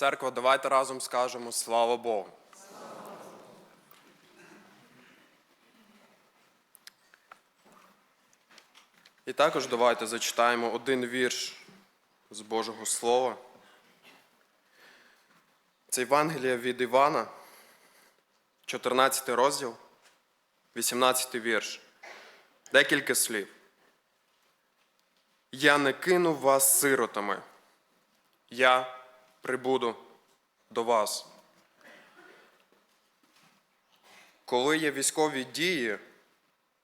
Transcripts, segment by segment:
Церква, давайте разом скажемо слава Богу. І також давайте зачитаємо один вірш з Божого Слова. Це Євангелія від Івана, 14 розділ, 18 вірш. Декілька слів. Я не кину вас сиротами, я прибуду до вас. Коли є військові дії,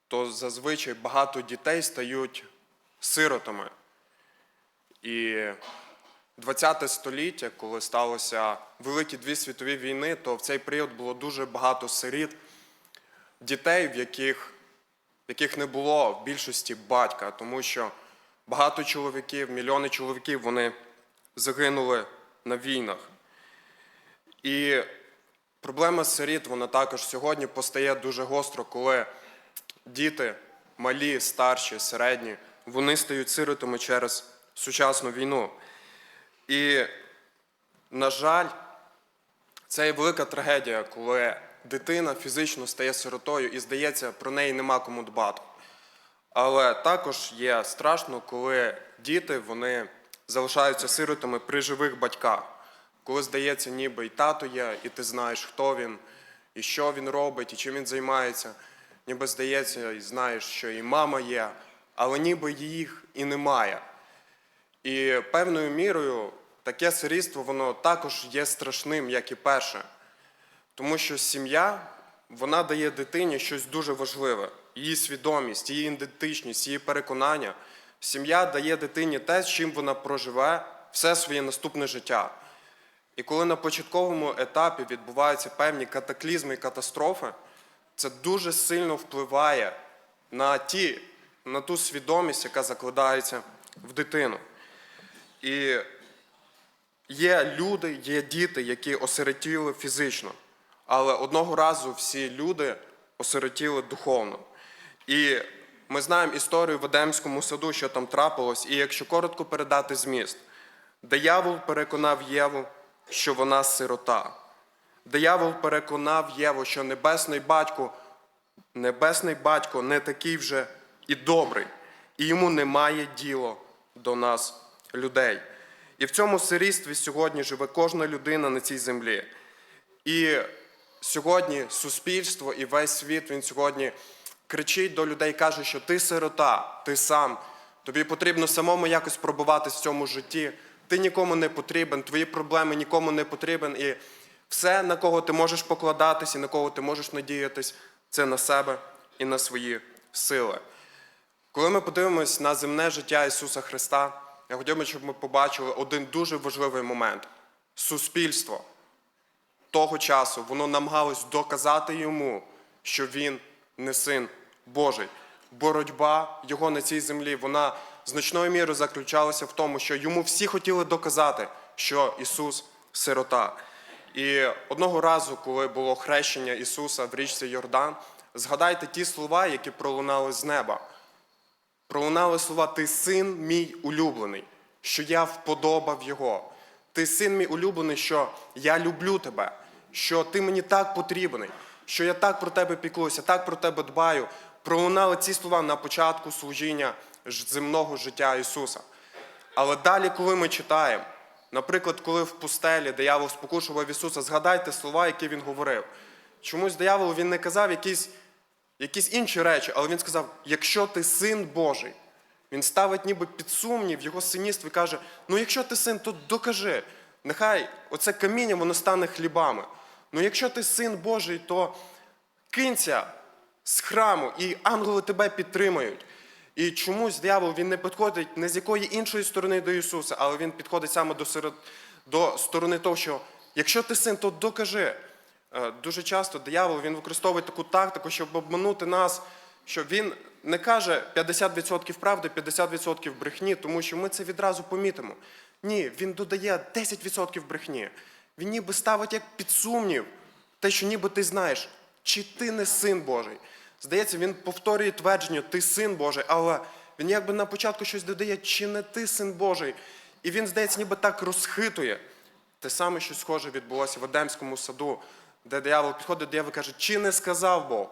то зазвичай багато дітей стають сиротами. І 20 століття, коли сталося великі дві світові війни, то в цей період було дуже багато сиріт, дітей, в яких, яких не було в більшості батька, тому що багато чоловіків, мільйони чоловіків вони загинули на війнах. І проблема сиріт, вона також сьогодні постає дуже гостро, коли діти, малі, старші, середні, вони стають сиротами через сучасну війну. І, на жаль, це є велика трагедія, коли дитина фізично стає сиротою і, здається, про неї нема кому дбати. Але також є страшно, коли діти вони залишаються сиротами при живих батьках. Коли здається, ніби і тато є, і ти знаєш, хто він, і що він робить, і чим він займається. Ніби здається, і знаєш, що і мама є, але ніби їх і немає. І певною мірою таке сирітство, воно також є страшним, як і перше. Тому що сім'я вона дає дитині щось дуже важливе: її свідомість, її ідентичність, її переконання. Сім'я дає дитині те, з чим вона проживе все своє наступне життя. І коли на початковому етапі відбуваються певні катаклізми і катастрофи, це дуже сильно впливає на, ті, на ту свідомість, яка закладається в дитину. І Є люди, є діти, які осиротіли фізично, але одного разу всі люди осиротіли духовно. І ми знаємо історію в Едемському саду, що там трапилось, і якщо коротко передати зміст, диявол переконав Єву, що вона сирота. Диявол переконав Єву, що небесний батько, небесний батько не такий вже і добрий, і йому немає діло до нас, людей. І в цьому сирійстві сьогодні живе кожна людина на цій землі. І сьогодні суспільство і весь світ він сьогодні кричить до людей, каже, що ти сирота, ти сам, тобі потрібно самому якось пробуватись в цьому житті. Ти нікому не потрібен, твої проблеми нікому не потрібен. І все, на кого ти можеш покладатись і на кого ти можеш надіятись, це на себе і на свої сили. Коли ми подивимось на земне життя Ісуса Христа, я хотів би, щоб ми побачили один дуже важливий момент. Суспільство того часу воно намагалось доказати йому, що він не син Божий. Боротьба його на цій землі, вона значною мірою заключалася в тому, що йому всі хотіли доказати, що Ісус сирота. І одного разу, коли було хрещення Ісуса в річці Йордан, згадайте ті слова, які пролунали з неба пролунали слова Ти син мій улюблений, що я вподобав його. Ти син мій улюблений, що я люблю тебе, що ти мені так потрібний, що я так про тебе піклуюся, так про тебе дбаю. Пролунали ці слова на початку служіння земного життя Ісуса. Але далі, коли ми читаємо, наприклад, коли в пустелі диявол спокушував Ісуса, згадайте слова, які він говорив. Чомусь диявол він не казав якісь якісь інші речі, але він сказав: якщо ти син Божий, він ставить ніби під сумнів його синівство і каже: ну якщо ти син, то докажи. Нехай оце каміння воно стане хлібами. Ну якщо ти син Божий, то кинься з храму, і ангели тебе підтримають. І чомусь диявол він не підходить не з якої іншої сторони до Ісуса, але він підходить саме до, серед, до сторони того, що якщо ти син, то докажи. Е, Дуже часто диявол він використовує таку тактику, щоб обманути нас, що він не каже 50% правди, 50% брехні, тому що ми це відразу помітимо. Ні, він додає 10% брехні. Він ніби ставить як під сумнів те, що ніби ти знаєш, чи ти не син Божий. Здається, він повторює твердження, ти син Божий, але він якби на початку щось додає, чи не ти син Божий. І він, здається, ніби так розхитує те саме, що схоже відбулося в Едемському саду, де диявол підходить, диявол каже, чи не сказав Бог?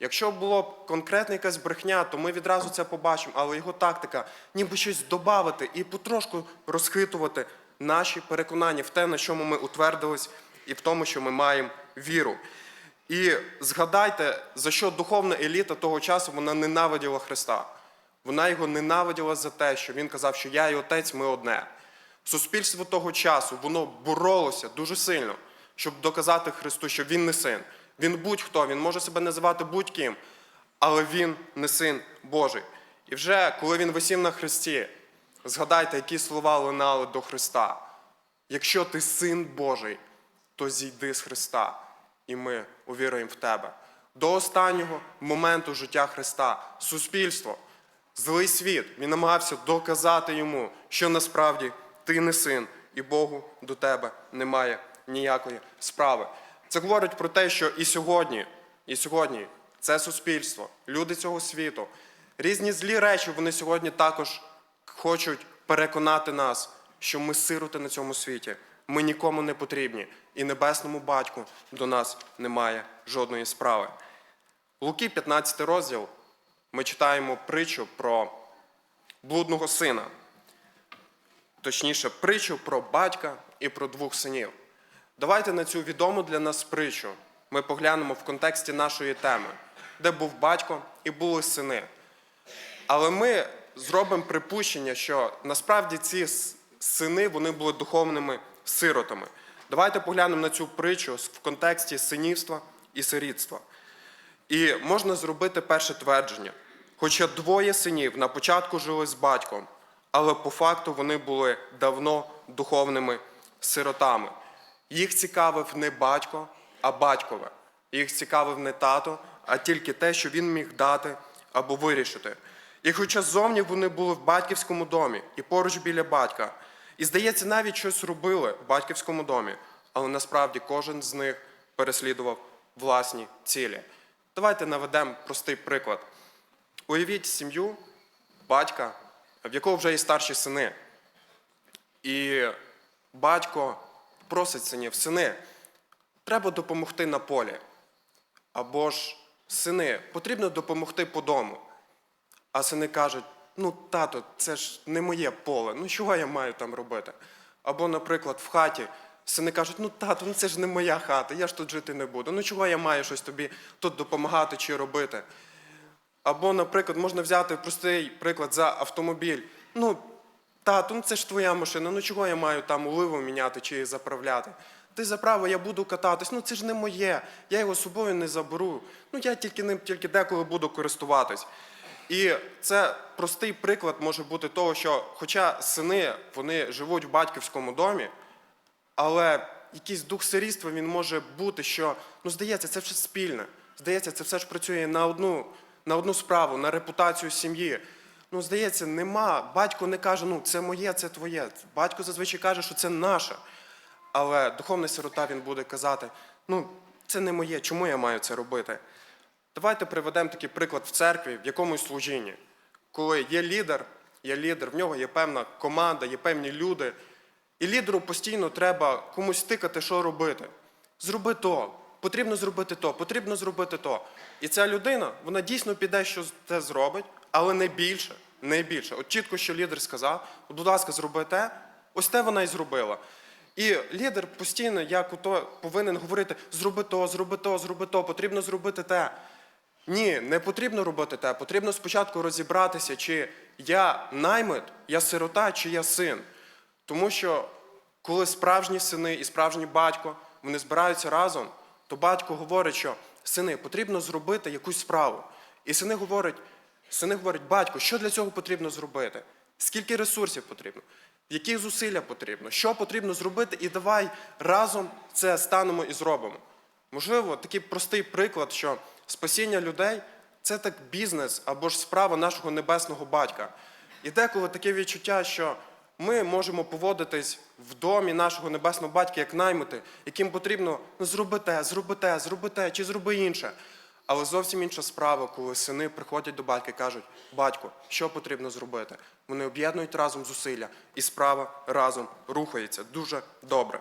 Якщо було б конкретна якась брехня, то ми відразу це побачимо, але його тактика ніби щось додати і потрошку розхитувати наші переконання в те, на чому ми утвердились, і в тому, що ми маємо віру. І згадайте, за що духовна еліта того часу вона ненавиділа Христа. Вона його ненавиділа за те, що він казав, що я і отець, ми одне. Суспільство того часу воно боролося дуже сильно, щоб доказати Христу, що він не син. Він будь-хто, він може себе називати будь-ким, але він не син Божий. І вже коли він висів на Христі, згадайте, які слова лунали до Христа. Якщо ти син Божий, то зійди з Христа, і ми увіруємо в тебе. До останнього моменту життя Христа суспільство, злий світ, він намагався доказати йому, що насправді ти не син, і Богу до тебе немає ніякої справи. Це говорить про те, що і сьогодні, і сьогодні це суспільство, люди цього світу, різні злі речі, вони сьогодні також хочуть переконати нас, що ми сироти на цьому світі. Ми нікому не потрібні, і небесному батьку до нас немає жодної справи. Луки, 15 розділ, ми читаємо притчу про блудного сина. Точніше, притчу про батька і про двох синів. Давайте на цю відому для нас притчу ми поглянемо в контексті нашої теми, де був батько і були сини. Але ми зробимо припущення, що насправді ці сини вони були духовними сиротами. Давайте поглянемо на цю притчу в контексті синівства і сирітства. І можна зробити перше твердження. Хоча двоє синів на початку жили з батьком, але по факту вони були давно духовними сиротами. Їх цікавив не батько, а батькове. Їх цікавив не тато, а тільки те, що він міг дати або вирішити. І хоча зовні вони були в батьківському домі і поруч біля батька, і, здається, навіть щось робили в батьківському домі, але насправді кожен з них переслідував власні цілі. Давайте наведемо простий приклад. Уявіть сім'ю батька, в якого вже є старші сини. І батько просить синів, сини, треба допомогти на полі. Або ж сини, потрібно допомогти по дому. А сини кажуть: ну, тато, це ж не моє поле, ну чого я маю там робити? Або, наприклад, в хаті сини кажуть, ну тато, ну це ж не моя хата, я ж тут жити не буду. Ну чого я маю щось тобі тут допомагати чи робити? Або, наприклад, можна взяти простий приклад за автомобіль. Ну, тату, ну це ж твоя машина, ну чого я маю там уливу міняти чи заправляти? Ти заправи, я буду кататись, ну це ж не моє, я його собою не заберу. Ну я тільки ним тільки деколи буду користуватись. І це простий приклад може бути того, що хоча сини вони живуть в батьківському домі, але якийсь дух сирітства він може бути, що ну здається, це все спільне. Здається, це все ж працює на одну, на одну справу, на репутацію сім'ї. Ну, здається, нема. Батько не каже, ну це моє, це твоє. Батько зазвичай каже, що це наше. Але духовний сирота він буде казати: ну, це не моє, чому я маю це робити? Давайте приведемо такий приклад в церкві, в якомусь служінні, коли є лідер, є лідер, в нього є певна команда, є певні люди, і лідеру постійно треба комусь тикати, що робити. Зроби то, потрібно зробити то, потрібно зробити то. І ця людина, вона дійсно піде, що це зробить, але не більше, не більше. От чітко, що лідер сказав, «От, будь ласка, зроби те, ось те вона і зробила. І лідер постійно, як ото, повинен говорити: зроби то, зроби то, зроби то, потрібно зробити те. Ні, не потрібно робити те. Потрібно спочатку розібратися, чи я наймит, я сирота, чи я син. Тому що коли справжні сини і справжній батько вони збираються разом, то батько говорить, що сини, потрібно зробити якусь справу. І сини говорять, сини говорять, батько, що для цього потрібно зробити? Скільки ресурсів потрібно? Які зусилля потрібно? Що потрібно зробити? І давай разом це станемо і зробимо. Можливо, такий простий приклад, що спасіння людей це так бізнес або ж справа нашого небесного батька. І деколи таке відчуття, що ми можемо поводитись в домі нашого небесного батька як наймити, яким потрібно ну, зроби те, зроби те, зроби те, чи зроби інше. Але зовсім інша справа, коли сини приходять до батька і кажуть: батько, що потрібно зробити? Вони об'єднують разом зусилля, і справа разом рухається. Дуже добре.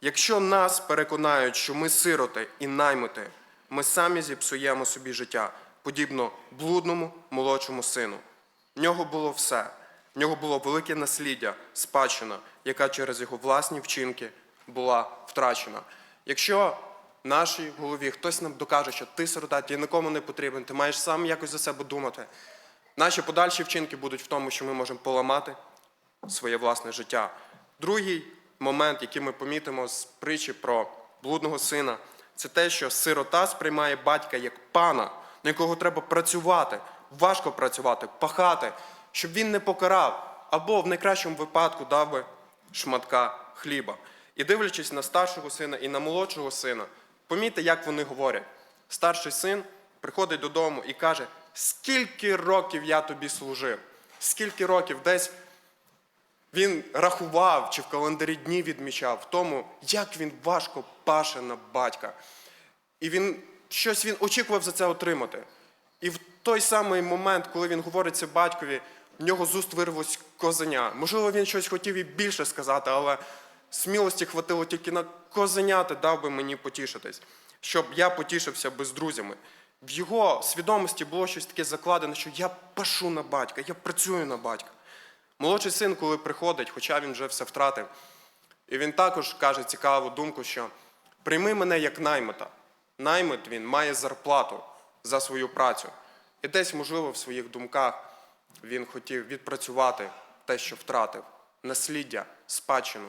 Якщо нас переконають, що ми сироти і наймити, ми самі зіпсуємо собі життя, подібно блудному молодшому сину. В нього було все. В нього було велике насліддя, спадщина, яка через його власні вчинки була втрачена. Якщо в нашій голові хтось нам докаже, що ти сирота, ти нікому не потрібен, ти маєш сам якось за себе думати, наші подальші вчинки будуть в тому, що ми можемо поламати своє власне життя. Другий момент, який ми помітимо з притчі про блудного сина, це те, що сирота сприймає батька як пана, на якого треба працювати, важко працювати, пахати, щоб він не покарав, або в найкращому випадку дав би шматка хліба. І дивлячись на старшого сина і на молодшого сина, помітьте, як вони говорять. Старший син приходить додому і каже: скільки років я тобі служив, скільки років десь він рахував чи в календарі дні відмічав в тому, як він важко паше на батька. І він щось він очікував за це отримати. І в той самий момент, коли він говорить це батькові, в нього з уст вирвалось козеня. Можливо, він щось хотів і більше сказати, але смілості хватило тільки на козеняти, дав би мені потішитись, щоб я потішився би з друзями. В його свідомості було щось таке закладене, що я пашу на батька, я працюю на батька. Молодший син, коли приходить, хоча він вже все втратив, і він також каже цікаву думку, що прийми мене як наймита. Наймит він має зарплату за свою працю. І десь, можливо, в своїх думках він хотів відпрацювати те, що втратив, насліддя, спадщину,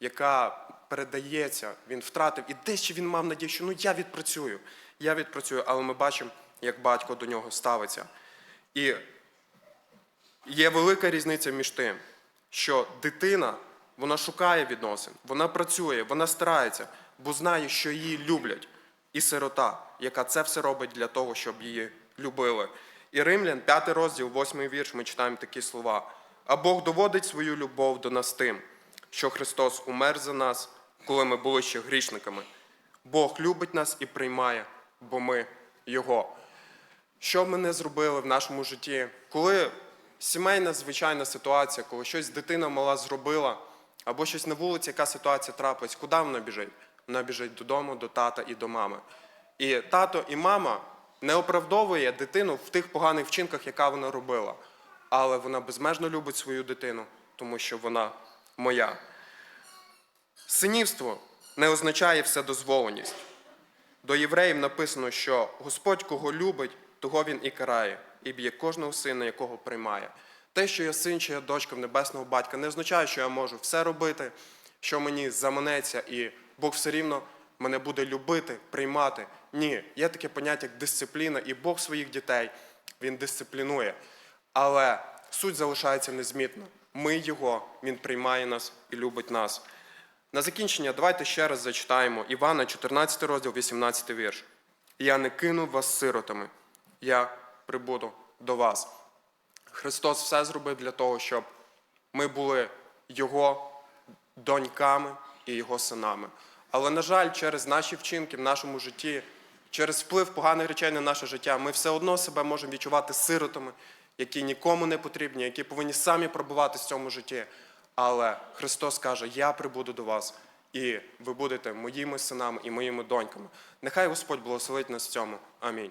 яка передається, він втратив. І дещо він мав надію, що ну я відпрацюю, я відпрацюю, але ми бачимо, як батько до нього ставиться. І Є велика різниця між тим, що дитина вона шукає відносин, вона працює, вона старається, бо знає, що її люблять. І сирота, яка це все робить для того, щоб її любили. І Римлян, 5 розділ, 8 вірш, ми читаємо такі слова. А Бог доводить свою любов до нас тим, що Христос умер за нас, коли ми були ще грішниками. Бог любить нас і приймає, бо ми Його. Що ми не зробили в нашому житті? Коли сімейна звичайна ситуація, коли щось дитина мала зробила, або щось на вулиці, яка ситуація трапилась, куди вона біжить? Вона біжить додому, до тата і до мами. І тато і мама не оправдовує дитину в тих поганих вчинках, яка вона робила. Але вона безмежно любить свою дитину, тому що вона моя. Синівство не означає вседозволеність. До євреїв написано, що Господь кого любить, того він і карає, і б'є кожного сина, якого приймає. Те, що я син чи я дочка в небесного батька, не означає, що я можу все робити, що мені заманеться, і Бог все рівно мене буде любити, приймати. Ні, є таке поняття, як дисципліна, і Бог своїх дітей він дисциплінує. Але суть залишається незмітна. Ми його, він приймає нас і любить нас. На закінчення давайте ще раз зачитаємо Івана, 14 розділ, 18 вірш. Я не кину вас сиротами, я прибуду до вас. Христос все зробив для того, щоб ми були Його доньками і Його синами. Але, на жаль, через наші вчинки в нашому житті, через вплив поганих речей на наше життя, ми все одно себе можемо відчувати сиротами, які нікому не потрібні, які повинні самі пробуватися в цьому житті. Але Христос каже: Я прибуду до вас, і ви будете моїми синами і моїми доньками. Нехай Господь благословить нас в цьому. Амінь.